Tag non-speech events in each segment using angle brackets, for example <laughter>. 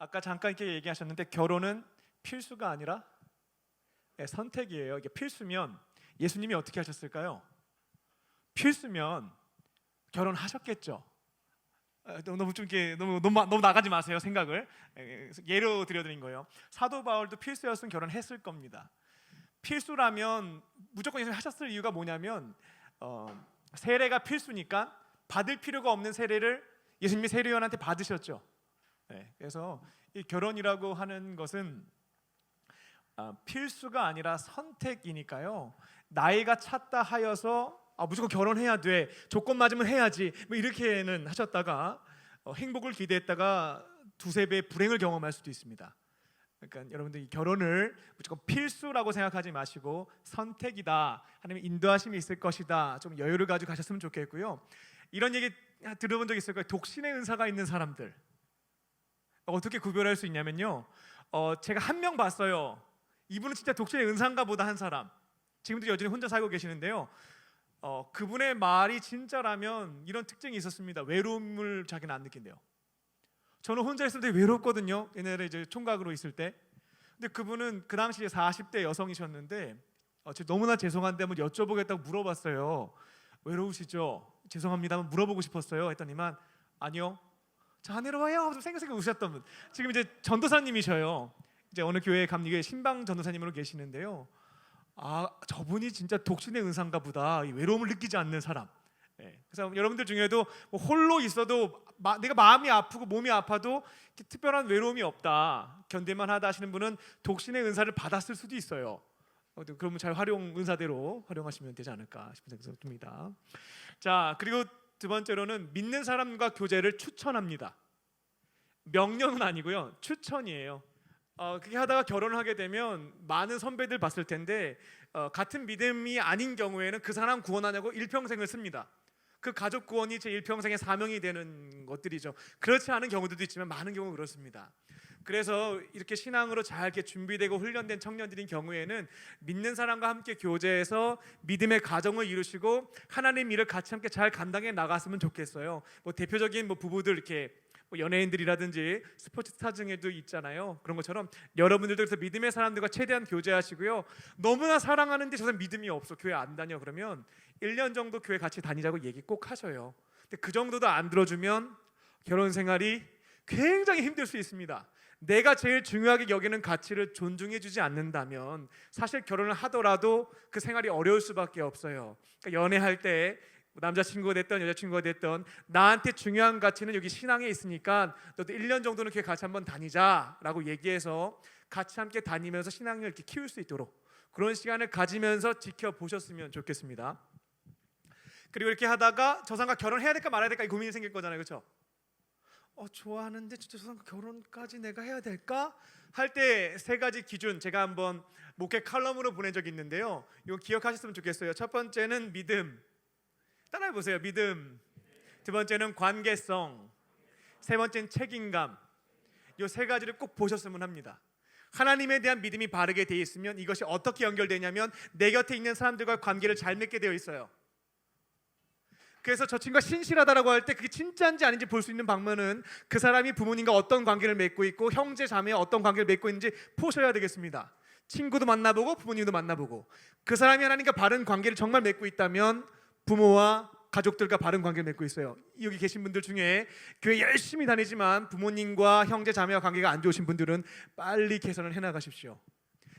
아까 잠깐 이렇게 얘기하셨는데 결혼은 필수가 아니라 예, 선택이에요. 이게 필수면 예수님이 어떻게 하셨을까요? 필수면 결혼하셨겠죠. 아, 너무 좀 이렇게 너무 너무 너무 나가지 마세요 생각을 예, 예로 드려드린 거예요. 사도 바울도 필수였으면 결혼했을 겁니다. 필수라면 무조건 예수님 하셨을 이유가 뭐냐면 어, 세례가 필수니까 받을 필요가 없는 세례를 예수님이 세례요한한테 받으셨죠. 네, 그래서 이 결혼이라고 하는 것은 아, 필수가 아니라 선택이니까요. 나이가 찼다 하여서 아, 무조건 결혼해야 돼. 조건 맞으면 해야지. 뭐 이렇게는 하셨다가 어, 행복을 기대했다가 두세 배 불행을 경험할 수도 있습니다. 그러니까 여러분들 이 결혼을 무조건 필수라고 생각하지 마시고 선택이다. 하나님 인도하심이 있을 것이다. 좀 여유를 가지고 가셨으면 좋겠고요. 이런 얘기 들어본 적 있을 거예요. 독신의 은사가 있는 사람들 어떻게 구별할 수 있냐면요. 어, 제가 한 명 봤어요. 이분은 진짜 독신의 은사인가 보다 한 사람. 지금도 여전히 혼자 살고 계시는데요. 어, 그분의 말이 진짜라면 이런 특징이 있었습니다. 외로움을 자기는 안 느낀대요. 저는 혼자 있을 때 외롭거든요. 옛날에 이제 총각으로 있을 때. 근데 그분은 그 당시에 40대 여성이셨는데 어, 제가 너무나 죄송한데 한번 여쭤보겠다고 물어봤어요. 외로우시죠? 죄송합니다. 한번 물어보고 싶었어요. 했더니만 아니요. 자 내려와요. 하면서 생각생각 우셨던 분. 지금 이제 전도사님이셔요. 이제 어느 교회 감리교회 신방 전도사님으로 계시는데요. 아 저분이 진짜 독신의 은사인가 보다. 이 외로움을 느끼지 않는 사람. 예, 그래서 여러분들 중에도 뭐 홀로 있어도 마- 내가 마음이 아프고 몸이 아파도 특별한 외로움이 없다 견딜만 하다 하시는 분은 독신의 은사를 받았을 수도 있어요. 어, 그러면 잘 활용 은사대로 활용하시면 되지 않을까 싶은 생각이 듭니다. 자 그리고 두 번째로는 믿는 사람과 교제를 추천합니다. 명령은 아니고요 추천이에요. 어, 그렇게 하다가 결혼을 하게 되면 많은 선배들 봤을 텐데 어, 같은 믿음이 아닌 경우에는 그 사람 구원하냐고 일평생을 씁니다. 그 가족 구원이 제 일평생의 사명이 되는 것들이죠. 그렇지 않은 경우들도 있지만 많은 경우 그렇습니다. 그래서 이렇게 신앙으로 잘 이렇게 준비되고 훈련된 청년들인 경우에는 믿는 사람과 함께 교제해서 믿음의 가정을 이루시고 하나님 일을 같이 함께 잘 감당해 나갔으면 좋겠어요. 뭐 대표적인 뭐 부부들 이렇게 뭐 연예인들이라든지 스포츠 스타 중에도 있잖아요. 그런 것처럼 여러분들도 그래서 믿음의 사람들과 최대한 교제하시고요. 너무나 사랑하는데 저 사람 믿음이 없어 교회 안 다녀 그러면 1년 정도 교회 같이 다니자고 얘기 꼭 하셔요. 근데 그 정도도 안 들어주면 결혼 생활이 굉장히 힘들 수 있습니다. 내가 제일 중요하게 여기는 가치를 존중해주지 않는다면 사실 결혼을 하더라도 그 생활이 어려울 수밖에 없어요. 그러니까 연애할 때 남자친구가 됐던 여자친구가 됐던 나한테 중요한 가치는 여기 신앙에 있으니까 너도 1년 정도는 교회 같이 한번 다니자라고 얘기해서 같이 함께 다니면서 신앙을 이렇게 키울 수 있도록 그런 시간을 가지면서 지켜보셨으면 좋겠습니다. 그리고 이렇게 하다가 저 사람과 결혼해야 될까 말아야 될까 이 고민이 생길 거잖아요. 그렇죠? 어 좋아하는데 진짜 저 사람과 결혼까지 내가 해야 될까? 할 때 세 가지 기준 제가 한번 목회 칼럼으로 보낸 적이 있는데요. 이거 기억하셨으면 좋겠어요. 첫 번째는 믿음. 따라해 보세요. 믿음. 두 번째는 관계성. 세 번째는 책임감. 이 세 가지를 꼭 보셨으면 합니다. 하나님에 대한 믿음이 바르게 돼 있으면 이것이 어떻게 연결되냐면 내 곁에 있는 사람들과 관계를 잘 맺게 되어 있어요. 그래서 저 친구가 신실하다라고 할 때 그게 진짜인지 아닌지 볼 수 있는 방면은 그 사람이 부모님과 어떤 관계를 맺고 있고 형제 자매와 어떤 관계를 맺고 있는지 보셔야 되겠습니다. 친구도 만나보고 부모님도 만나보고 그 사람이 하나님과 바른 관계를 정말 맺고 있다면 부모와 가족들과 바른 관계를 맺고 있어요. 여기 계신 분들 중에 교회 열심히 다니지만 부모님과 형제 자매와 관계가 안 좋으신 분들은 빨리 개선을 해 나가십시오.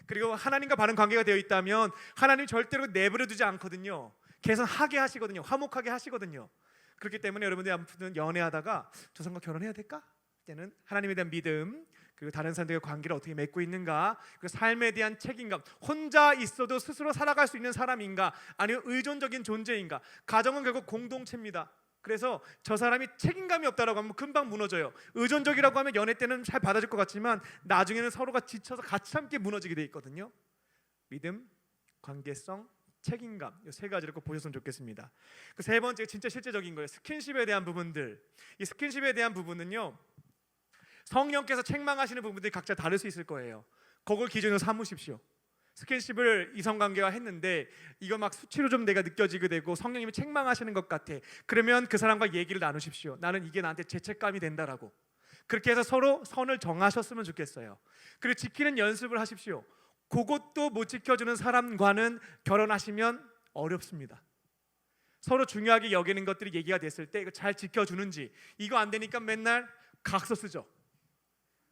그리고 하나님과 바른 관계가 되어 있다면 하나님 절대로 내버려 두지 않거든요. 개선하게 하시거든요. 화목하게 하시거든요. 그렇기 때문에 여러분들이 아무튼 연애하다가 저 사람과 결혼해야 될까? 때는 하나님에 대한 믿음 그리고 다른 사람들과 관계를 어떻게 맺고 있는가 그리고 삶에 대한 책임감 혼자 있어도 스스로 살아갈 수 있는 사람인가 아니면 의존적인 존재인가 가정은 결국 공동체입니다 그래서 저 사람이 책임감이 없다라고 하면 금방 무너져요 의존적이라고 하면 연애 때는 잘 받아줄 것 같지만 나중에는 서로가 지쳐서 같이 함께 무너지게 돼 있거든요 믿음 관계성 책임감 이 세 가지를 꼭 보셨으면 좋겠습니다. 그 세 번째 진짜 실제적인 거예요. 스킨십에 대한 부분들. 이 스킨십에 대한 부분은요. 성령께서 책망하시는 부분들이 각자 다를 수 있을 거예요. 그걸 기준으로 삼으십시오. 스킨십을 이성 관계와 했는데 이거 막 수치로 좀 내가 느껴지게 되고 성령님이 책망하시는 것 같아. 그러면 그 사람과 얘기를 나누십시오. 나는 이게 나한테 죄책감이 된다라고. 그렇게 해서 서로 선을 정하셨으면 좋겠어요. 그리고 지키는 연습을 하십시오. 그것도 못 지켜주는 사람과는 결혼하시면 어렵습니다. 서로 중요하게 여기는 것들이 얘기가 됐을 때 이거 잘 지켜주는지 이거 안 되니까 맨날 각서 쓰죠.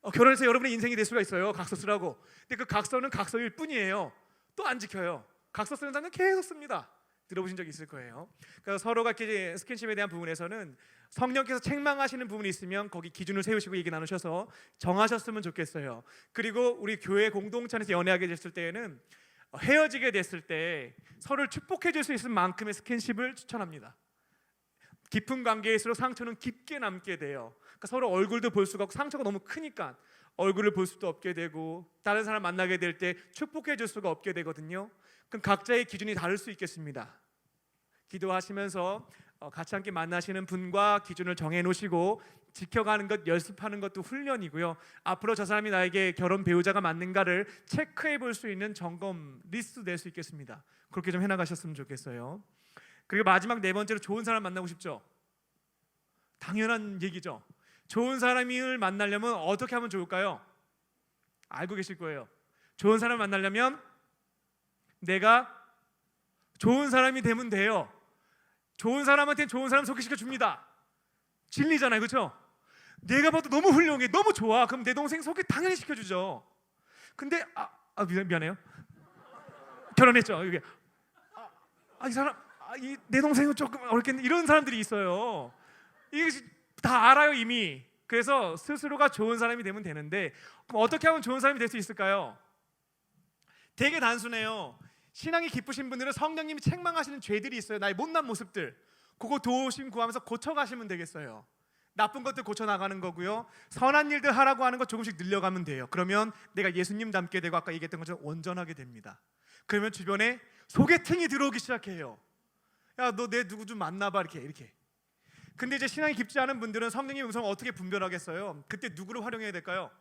어, 결혼해서 여러분의 인생이 될 수가 있어요. 각서 쓰라고. 근데 그 각서는 각서일 뿐이에요. 또 안 지켜요. 각서 쓰는 사람은 계속 씁니다. 들어보신 적 있을 거예요. 그래서 서로가 스킨십에 대한 부분에서는 성령께서 책망하시는 부분이 있으면 거기 기준을 세우시고 얘기 나누셔서 정하셨으면 좋겠어요. 그리고 우리 교회 공동체 안에서 연애하게 됐을 때에는 헤어지게 됐을 때 서로를 축복해 줄 수 있을 만큼의 스킨십을 추천합니다. 깊은 관계일수록 상처는 깊게 남게 돼요. 그러니까 서로 얼굴도 볼 수가 없고 상처가 너무 크니까 얼굴을 볼 수도 없게 되고 다른 사람 만나게 될 때 축복해 줄 수가 없게 되거든요. 그럼 각자의 기준이 다를 수 있겠습니다. 기도하시면서 어, 같이 함께 만나시는 분과 기준을 정해 놓으시고 지켜가는 것 연습하는 것도 훈련이고요. 앞으로 저 사람이 나에게 결혼 배우자가 맞는가를 체크해 볼 수 있는 점검 리스트 낼 수 있겠습니다. 그렇게 좀 해 나가셨으면 좋겠어요. 그리고 마지막 네 번째로 좋은 사람 만나고 싶죠. 당연한 얘기죠. 좋은 사람을 만나려면 어떻게 하면 좋을까요? 알고 계실 거예요. 좋은 사람 만나려면 내가 좋은 사람이 되면 돼요. 좋은 사람한테 좋은 사람 소개시켜 줍니다. 진리잖아요, 그렇죠? 내가 봐도 너무 훌륭해, 너무 좋아. 그럼 내 동생 소개 당연히 시켜주죠. 근데 아, 아 미안, 미안 해요. 결혼했죠. 이게 아, 아, 이 사람, 아, 이, 내 동생은 조금 어렵겠네. 이런 사람들이 있어요. 이게 다 알아요 이미. 그래서 스스로가 좋은 사람이 되면 되는데 그럼 어떻게 하면 좋은 사람이 될 수 있을까요? 되게 단순해요. 신앙이 깊으신 분들은 성령님이 책망하시는 죄들이 있어요. 나의 못난 모습들. 그거 도우심 구하면서 고쳐가시면 되겠어요. 나쁜 것들 고쳐 나가는 거고요. 선한 일들 하라고 하는 거 조금씩 늘려가면 돼요. 그러면 내가 예수님 닮게 되고 아까 얘기했던 것처럼 온전하게 됩니다. 그러면 주변에 소개팅이 들어오기 시작해요. 야, 너 내 누구 좀 만나봐 이렇게 이렇게. 근데 이제 신앙이 깊지 않은 분들은 성령의 음성을 어떻게 분별하겠어요? 그때 누구를 활용해야 될까요?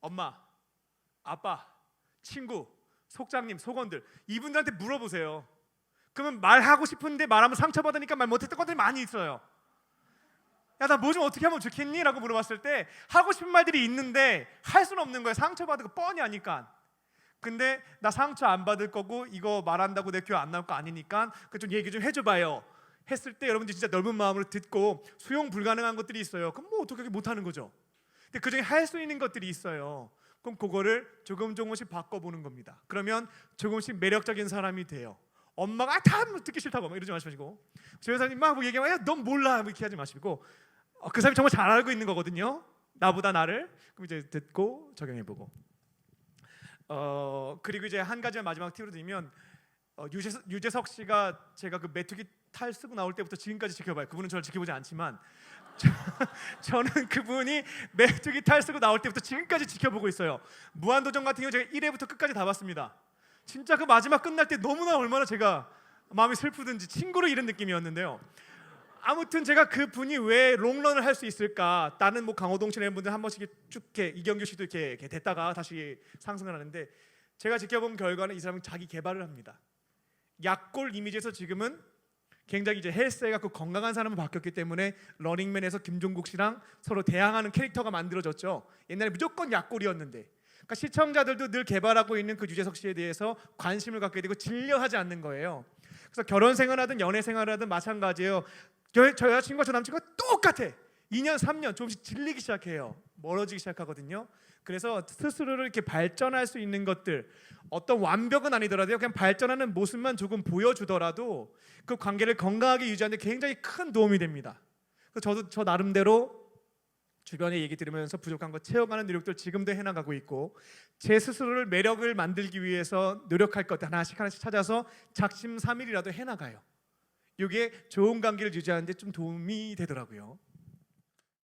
엄마, 아빠, 친구, 속장님, 속원들 이분들한테 물어보세요. 그러면 말하고 싶은데 말하면 상처받으니까 말 못했던 것들이 많이 있어요. 야, 나 뭐 좀 어떻게 하면 좋겠니? 라고 물어봤을 때 하고 싶은 말들이 있는데 할 수는 없는 거예요. 상처받은 거 뻔히 아니까. 근데 나 상처 안 받을 거고 이거 말한다고 내 교회 안 나올 거 아니니까 그 좀 얘기 좀 해줘봐요. 했을 때 여러분들 진짜 넓은 마음으로 듣고 수용 불가능한 것들이 있어요. 그럼 뭐 어떻게 못 하는 거죠. 근데 그 중에 할 수 있는 것들이 있어요. 그럼 그거를 조금 조금씩 바꿔보는 겁니다. 그러면 조금씩 매력적인 사람이 돼요. 엄마가 아, 다 듣기 싫다고 막 이러지 마시고 조연사님 막뭐 얘기하면 야넌 몰라 뭐 이렇게 하지 마시고 어, 그 사람이 정말 잘 알고 있는 거거든요. 나보다 나를 그럼 이제 듣고 적용해보고 어 그리고 이제 한 가지 마지막 팁으로 드리면 어, 유재석, 유재석 씨가 제가 그 메뚜기 탈 쓰고 나올 때부터 지금까지 지켜봐요. 그분은 저를 지켜보지 않지만 <laughs> 저, 는 그분이 메뚜기 탈 쓰고 나올 때부터 지금까지 지켜보고 있어요. 무한도전 같은 경우 제가 1회부터 끝까지 다 봤습니다. 진짜 그 마지막 끝날 때 너무나 얼마나 제가 마음이 슬프든지 친구를 잃은 느낌이었는데요. 아무튼 제가 그 분이 왜 롱런을 할 수 있을까? 나는 뭐 강호동 씨나 이런 분들 한 번씩 쭉 이렇게 이경규 씨도 이렇게, 이렇게 됐다가 다시 상승을 하는데 제가 지켜본 결과는 이 사람은 자기 개발을 합니다. 약골 이미지에서 지금은 굉장히 이제 헬스에 갖고 건강한 사람으로 바뀌었기 때문에 러닝맨에서 김종국 씨랑 서로 대항하는 캐릭터가 만들어졌죠. 옛날에 무조건 약골이었는데 그러니까 시청자들도 늘 개발하고 있는 그 유재석 씨에 대해서 관심을 갖게 되고 질려하지 않는 거예요. 그래서 결혼 생활하든 연애 생활하든 마찬가지예요. 저, 저 여자친구가 저 남친구가 똑같아. 2년, 3년 조금씩 질리기 시작해요. 멀어지기 시작하거든요. 그래서 스스로를 이렇게 발전할 수 있는 것들 어떤 완벽은 아니더라도 그냥 발전하는 모습만 조금 보여주더라도 그 관계를 건강하게 유지하는 데 굉장히 큰 도움이 됩니다. 저도 저 나름대로 주변의 얘기 들으면서 부족한 거 채워가는 노력들 지금도 해나가고 있고 제 스스로를 매력을 만들기 위해서 노력할 것 하나씩 하나씩 찾아서 작심삼일이라도 해나가요. 이게 좋은 관계를 유지하는데 좀 도움이 되더라고요.